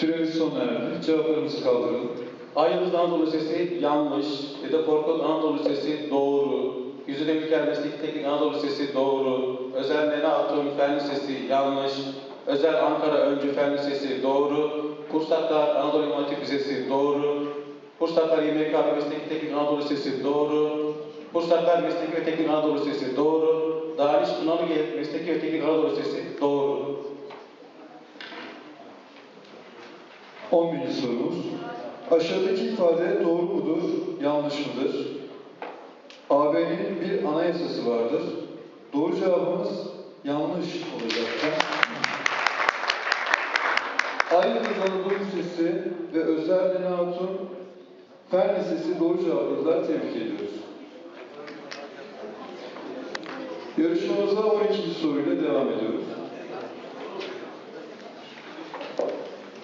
Süremiz sona erdi. Cevaplarımızı kaldıralım. Ayyıldız Anadolu Lisesi yanlış. Dede Korkut Anadolu Lisesi doğru. Yüzüde Ülker Meslek Teknik Anadolu Lisesi doğru. Özel Nene Hatun Fen Lisesi yanlış. Özel Ankara Öncü Fen Lisesi doğru. Kursaklar Anadolu İmam Hatip Lisesi doğru. Kursaklar YMK ve Meslek Teknik Anadolu Lisesi doğru. Kursaklar Meslek ve Teknik Anadolu Lisesi doğru. Daniş Tunalıge Meslek ve Teknik Anadolu Lisesi doğru. 11. sorumuz. Aşağıdaki ifade doğru mudur, yanlış mıdır? AB'nin bir anayasası vardır. Doğru cevabımız yanlış olacaktır. Ayyıldız Anadolu Lisesi ve Özel Dene Hatun Fen Lisesi doğru cevapladılar. Tebrik ediyoruz. Yarışmamıza 12. soruyla devam ediyoruz.